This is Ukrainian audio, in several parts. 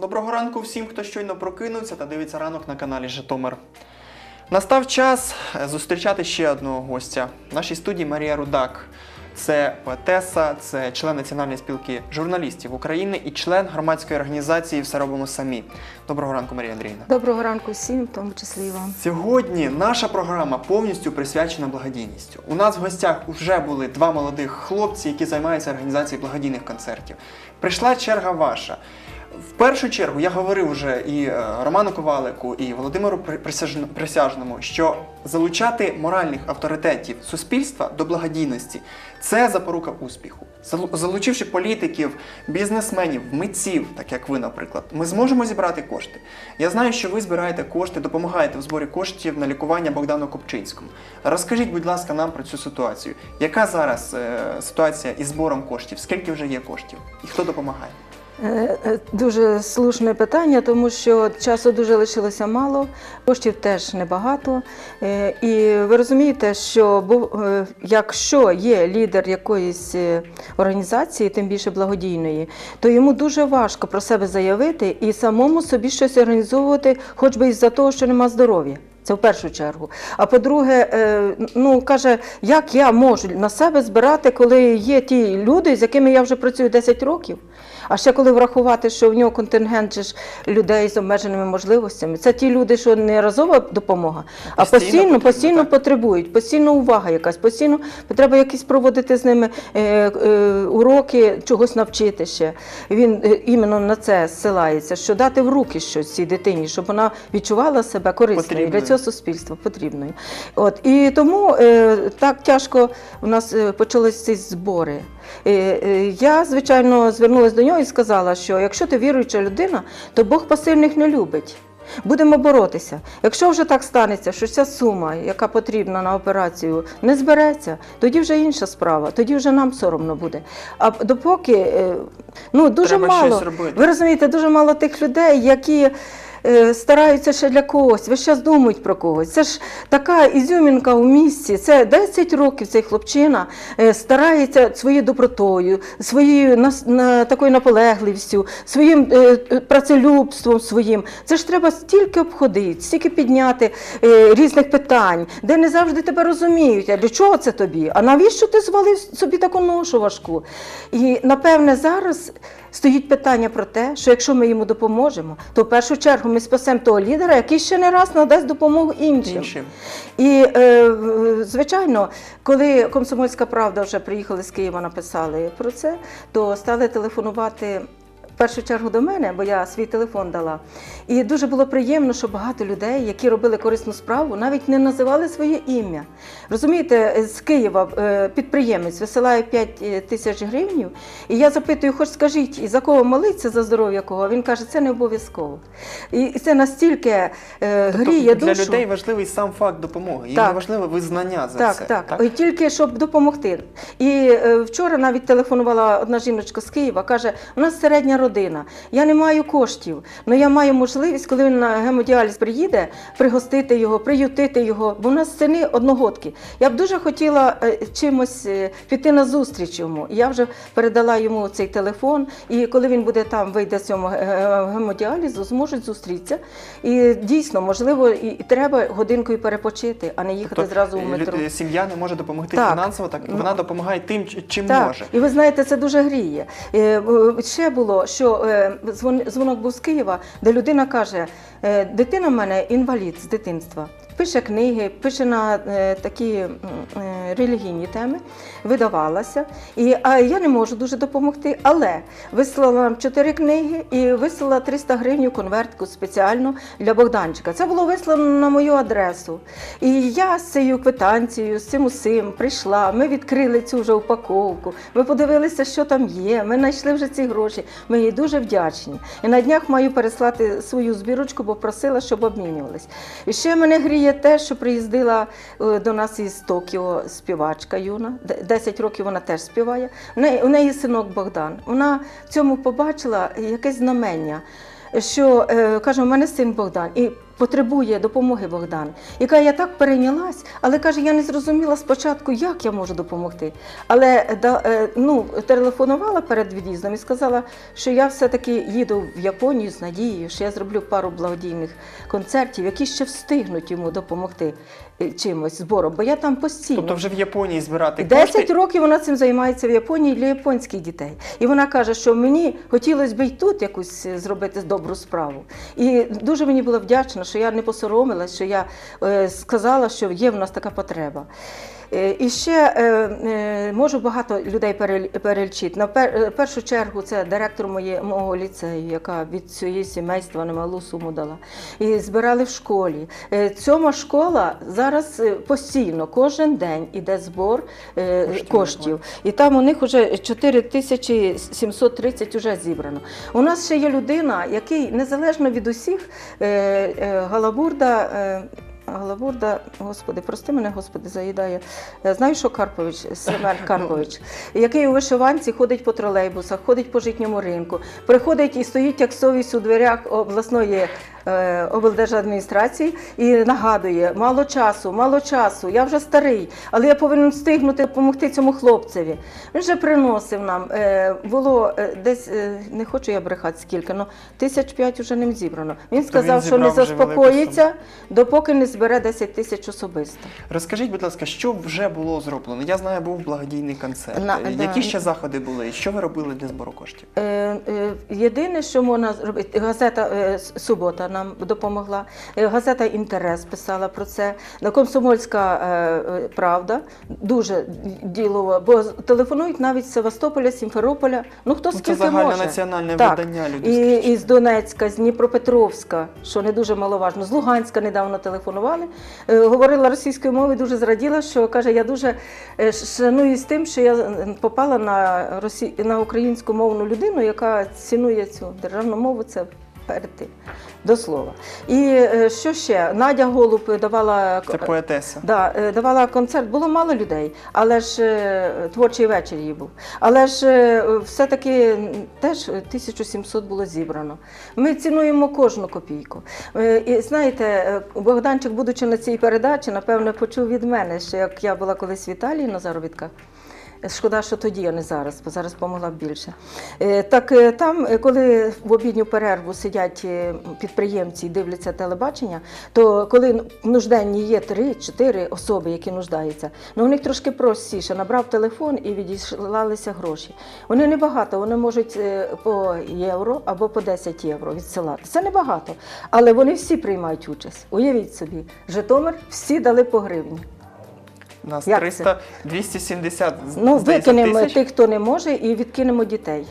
Доброго ранку всім, хто щойно прокинувся та дивиться ранок на каналі Житомир. Настав час е, зустрічати ще одного гостя. В нашій студії Марія Рудак. Це поетеса, це член Національної спілки журналістів України і член громадської організації Все робимо самі. Доброго ранку, Марія Андріївна. Доброго ранку всім, в тому числі і вам. Сьогодні наша програма повністю присвячена благодійністю. У нас в гостях вже були два молодих хлопці, які займаються організацією благодійних концертів. Прийшла черга ваша. В першу чергу я говорив вже і е, Роману Ковалику, і Володимиру Присяжному, що залучати моральних авторитетів суспільства до благодійності це запорука успіху. Залучивши політиків, бізнесменів, митців, так як ви, наприклад, ми зможемо зібрати кошти. Я знаю, що ви збираєте кошти, допомагаєте в зборі коштів на лікування Богдану Копчинському. Розкажіть, будь ласка, нам про цю ситуацію. Яка зараз е, ситуація із збором коштів? Скільки вже є коштів? І хто допомагає? Е, е, Дуже слушне питання, тому що часу дуже лишилося мало, коштів теж небагато. Е, І ви розумієте, що якщо є лідер якоїсь організації, тим більше благодійної, то йому дуже важко про себе заявити і самому собі щось організовувати, хоч би із-за того, що нема здоров'я. Це в першу чергу. А по-друге, ну каже, як я можу на себе збирати, коли є ті люди, з якими я вже працюю 10 років. А ще коли врахувати, що в нього контингент же ж людей з обмеженими можливостями, це ті люди, що не разова допомога, а Постійно постійно, потрібно, постійно потребують, постійно увага якась, постійно треба якісь проводити з ними е, е, уроки, чогось навчити ще. Він е, іменно на це зсилається, що дати в руки щось цій дитині, щоб вона відчувала себе корисною Потрібною. для цього суспільства потрібною. От і тому е, так тяжко у нас е, почалися ці збори. Е, е, Я, звичайно, звернулася до нього і сказала, що якщо ти віруюча людина, то Бог пасивних не любить. Будемо боротися. Якщо вже так станеться, що ця сума, яка потрібна на операцію, не збереться, тоді вже інша справа, тоді вже нам соромно буде. А допоки е, ну дуже Треба мало ви розумієте, дуже мало тих людей, які стараються ще для когось, весь час думають про когось. Це ж така ізюмінка у місті. Це 10 років цей хлопчина е, старається своєю добротою, своєю нас- на, такою наполегливістю, своїм е, е, працелюбством своїм. Це ж треба стільки обходити, стільки підняти е, різних питань, де не завжди тебе розуміють. А для чого це тобі? А навіщо ти звалив собі таку ношу важку? І напевне зараз стоїть питання про те, що якщо ми йому допоможемо, то в першу чергу ми спасемо того лідера, який ще не раз надасть допомогу іншим. Іншим. І е, звичайно, коли комсомольська правда вже приїхали з Києва, написали про це, то стали телефонувати. В першу чергу до мене, бо я свій телефон дала. І дуже було приємно, що багато людей, які робили корисну справу, навіть не називали своє ім'я. Розумієте, з Києва е, підприємець висилає 5 тисяч гривень, і я запитую, хоч скажіть, за кого молиться, за здоров'я кого? Він каже, це не обов'язково. І це настільки е, гріє Тобто для душу. людей важливий сам факт допомоги. Їм Так. важливе визнання за Так, це. так, Ой, Тільки щоб допомогти. І е, вчора навіть телефонувала одна жіночка з Києва, каже: у нас середня родина, я не маю коштів, але я маю можливість, коли він на гемодіаліз приїде, пригостити його, приютити його. Бо у нас сини одногодки. Я б дуже хотіла е, чимось е, піти на зустріч йому. Я вже передала йому цей телефон, і коли він буде там, вийде з цього е, гемодіалізу, зможуть зустрітися. І дійсно, можливо, і треба годинкою перепочити, а не їхати Тобто, зразу в метро. Сім'я не може допомогти Так. фінансово, так вона допомагає тим, чим Так, може. і ви знаєте, це дуже гріє. Ще було, що е, дзвон- дзвонок був з Києва, де людина каже: е, дитина в мене інвалід з дитинства. Пише книги, пише на е, такі е, релігійні теми, видавалася. І, а я не можу дуже допомогти, але вислала нам чотири книги і вислала 300 гривень конвертку спеціально для Богданчика. Це було вислано на мою адресу. І я з цією квитанцією, з цим усім прийшла. Ми відкрили цю вже упаковку. Ми подивилися, що там є. Ми знайшли вже ці гроші. Ми їй дуже вдячні. І на днях маю переслати свою збірочку, бо просила, щоб обмінювались. І ще мене гріє те, що приїздила е, до нас із Токіо співачка юна. Д- 10 років вона теж співає. У неї, у неї синок Богдан. Вона в цьому побачила якесь знамення. Що е, каже, у мене син Богдан. І потребує допомоги Богдан. Каже, я так перейнялась, але каже, я не зрозуміла спочатку, як я можу допомогти. Але е, ну, телефонувала перед від'їздом і сказала, що я все-таки їду в Японію з надією, що я зроблю пару благодійних концертів, які ще встигнуть йому допомогти е, чимось збором, бо я там постійно. Тобто вже в Японії збирати 10 років вона цим займається в Японії для японських дітей. І вона каже, що мені хотілося б і тут якусь е, зробити добру справу. І дуже мені була вдячна, що я не посоромилась, що я е, сказала, що є в нас така потреба. Е, І ще е, е, можу багато людей перел- перелічити. На першу чергу це директор мого ліцею, яка від цієї сімейства немалу суму дала. І збирали в школі. Цьома школа зараз постійно, кожен день іде збор Коштів. коштів. І там у них вже 4730 вже зібрано. У нас ще є людина, який незалежно від усіх, Галабурда. Е, Галабурда, господи, прости мене, господи, заїдає. Я знаю, що Карпович, Семен Карпович, який у вишиванці ходить по тролейбусах, ходить по житньому ринку, приходить і стоїть як совість у дверях обласної е, облдержадміністрації і нагадує: мало часу, мало часу, я вже старий, але я повинен встигнути допомогти цьому хлопцеві. Він вже приносив нам. Е, було е, десь, е, не хочу я брехати скільки, але тисяч п'ять вже ним зібрано. Він Тобто сказав, що не заспокоїться, допоки не збере 10 тисяч особисто. Розкажіть, будь ласка, що вже було зроблено? Я знаю, був благодійний концерт. На- Е, да. Які ще заходи були? І Що ви робили для збору коштів? Е, е, Єдине, що можна зробити, газета е, Субота нам допомогла, е, газета Інтерес писала про це, на Комсомольська е, е, Правда дуже ділова, бо телефонують навіть з Севастополя, Сімферополя. Ну хто Ну, скільки це загальне може. національне Так. видання люди. І, із Донецька, з Дніпропетровська, що не дуже маловажно, з Луганська недавно телефонували. Говорила російською мовою, дуже зраділа, що каже, я дуже шаную з тим, що я попала на, росі... на українську мовну людину, яка цінує цю державну мову. Це перти до слова. І е, що ще? Надя Голуб давала Це поетеса. Да, е, давала концерт, було мало людей, але ж е, творчий вечір її був. Але ж все-таки теж 1700 було зібрано. Ми цінуємо кожну копійку. І знаєте, Богданчик, будучи на цій передачі, напевно, почув від мене, що як я була колись в Італії на заробітках. Шкода, що тоді, а не зараз, бо зараз помогла б більше. Е, Так е, там, е, коли в обідню перерву сидять підприємці і дивляться телебачення, то коли нужденні є 3-4 особи, які нуждаються, ну у них трошки простіше. Набрав телефон і відіслалися гроші. Вони небагато, вони можуть по євро або по 10 євро відсилати. Це небагато, але вони всі приймають участь. Уявіть собі, Житомир всі дали по гривні. Нас Як 300, 270 Ну, здається, викинемо тисяч. тих, хто не може, і відкинемо дітей.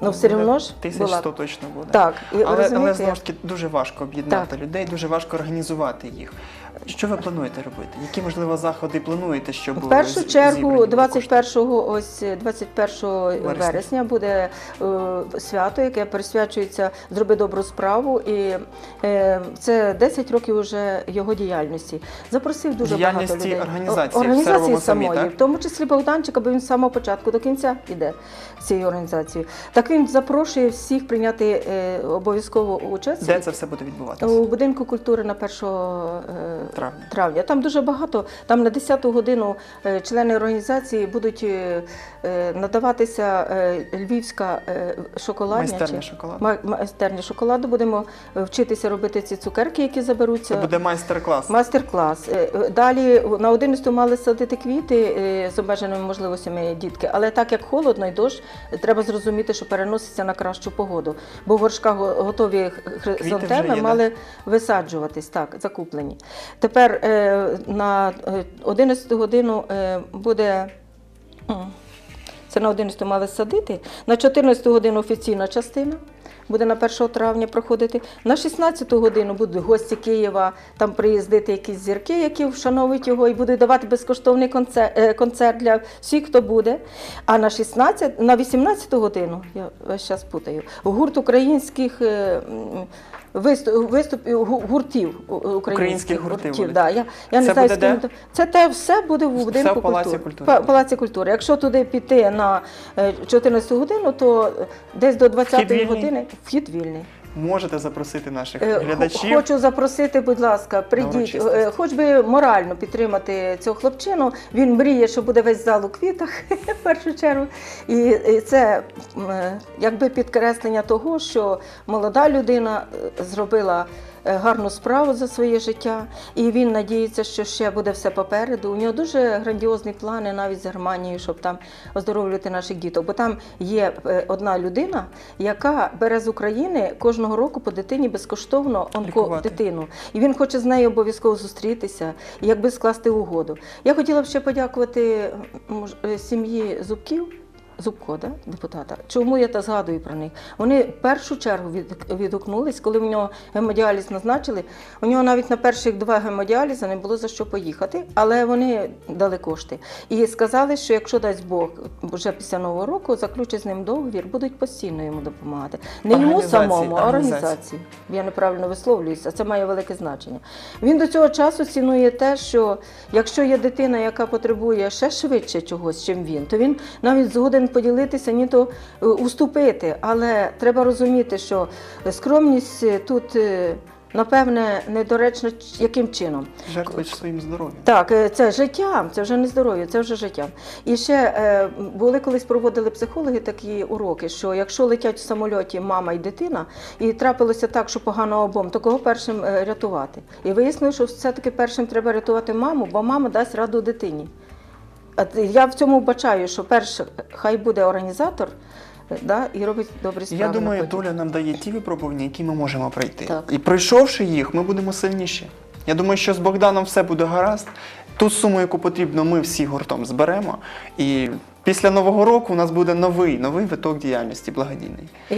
Ну, все одно ж 1100 була. точно буде. Так, і Але, але розумієте, знову ж таки дуже важко об'єднати Так. людей, дуже важко організувати їх. Що ви плануєте робити? Які можливо заходи плануєте, щоб В першу з- чергу, зібрані були 21 ось 21 Вересня. вересня. буде е, свято, яке присвячується зроби добру справу, і е, це 10 років уже його діяльності. Запросив дуже багато Діяльності людей. організації організації самі, самої, так? в тому числі Богданчика, бо він з самого початку до кінця йде цією організацією. Так він запрошує всіх прийняти е, обов'язково участь. Де це все буде відбуватися? У будинку культури на 1 е, Травня. травня. Там дуже багато. Там на 10-ту годину е, члени організації будуть е, е, надаватися львівська шоколадня. Майстерня чи- шоколаду. Майстерня шоколаду. Будемо вчитися робити ці цукерки, які заберуться. Це буде майстер-клас. Майстер-клас. Далі на 11 мали садити квіти з обмеженими можливостями дітки, але так як холодно і дощ, треба зрозуміти, що переноситься на кращу погоду. Бо в горшках готові хризантеми мали висаджуватись, так, закуплені. Тепер е, на е, 11 годину е, буде. Це на 11 мали садити. На 14 годину офіційна частина. Буде на 1 травня проходити. На 16 годину будуть гості Києва, там приїздити якісь зірки, які вшановують його, і будуть давати безкоштовний концерт, е, концерт для всіх, хто буде. А на 16, на 18 годину, я весь час путаю, гурт українських е, м, виступ, гуртів українських, Українських гуртів буде. Да. Я, я не Це знаю, з ким де? Це те все буде в будинку в Палаці культури. культури Палаці культури. Якщо туди піти на е, 14 годину, то десь до 20 вільний? вхід вільний. можете запросити наших Е, глядачів. Хочу запросити, будь ласка, прийдіть, урочистості. е, хоч би морально підтримати цього хлопчину. Він мріє, що буде весь зал у квітах в першу чергу. І, і це м, е, якби підкреслення того, що молода людина е, зробила. Е, Гарну справу за своє життя, і він надіється, що ще буде все попереду. У нього дуже грандіозні плани навіть з Германією, щоб там оздоровлювати наших діток. Бо там є е, одна людина, яка бере з України кожного року по дитині безкоштовно Лікувати. онкодитину. І він хоче з нею обов'язково зустрітися і якби скласти угоду. Я хотіла б ще подякувати е, сім'ї Зубків. Зубко, да, депутата. Чому я та згадую про них? Вони в першу чергу від, відгукнулись, коли в нього гемодіаліз назначили. У нього навіть на перших два гемодіалізи не було за що поїхати, але вони дали кошти. І сказали, що якщо дасть Бог вже після нового року заключать з ним договір, будуть постійно йому допомагати. Не йому самому, а організації. організації. Я неправильно висловлююся, це має велике значення. Він до цього часу цінує те, що якщо є дитина, яка потребує ще швидше чогось, чим він, то він навіть згоден поділитися, ні то е, уступити. Але треба розуміти, що скромність е, тут. е, Напевне, недоречно яким чином. Жертвують своїм здоров'ям. Так, це життя, це вже не здоров'я, це вже життя. І ще були колись проводили психологи такі уроки, що якщо летять в самольоті мама і дитина, і трапилося так, що погано обом, то кого першим рятувати? І вияснили, що все-таки першим треба рятувати маму, бо мама дасть раду дитині. Я в цьому бачаю, що перше, хай буде організатор е, да, і робить добрі справи. Я думаю, доля нам дає ті випробування, які ми можемо пройти. Так. І пройшовши їх, ми будемо сильніші. Я думаю, що з Богданом все буде гаразд. Ту суму, яку потрібно, ми всі гуртом зберемо. І після нового року у нас буде новий новий виток діяльності благодійний. І,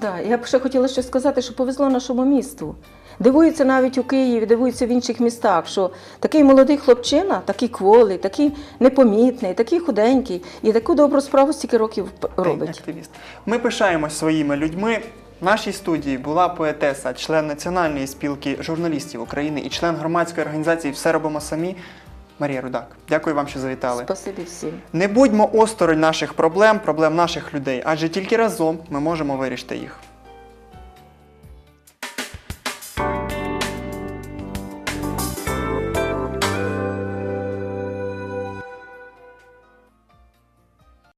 да, я б ще хотіла ще сказати, що повезло нашому місту. Дивуються навіть у Києві, дивуються в інших містах, що такий молодий хлопчина, такий кволий, такий непомітний, такий худенький і таку добру справу стільки років робить. активіст. Ми пишаємось своїми людьми. В нашій студії була поетеса, член Національної спілки журналістів України і член громадської організації Все робимо самі Марія Рудак. Дякую вам, що завітали. Спасибі всім. Не будьмо осторонь наших проблем, проблем наших людей, адже тільки разом ми можемо вирішити їх.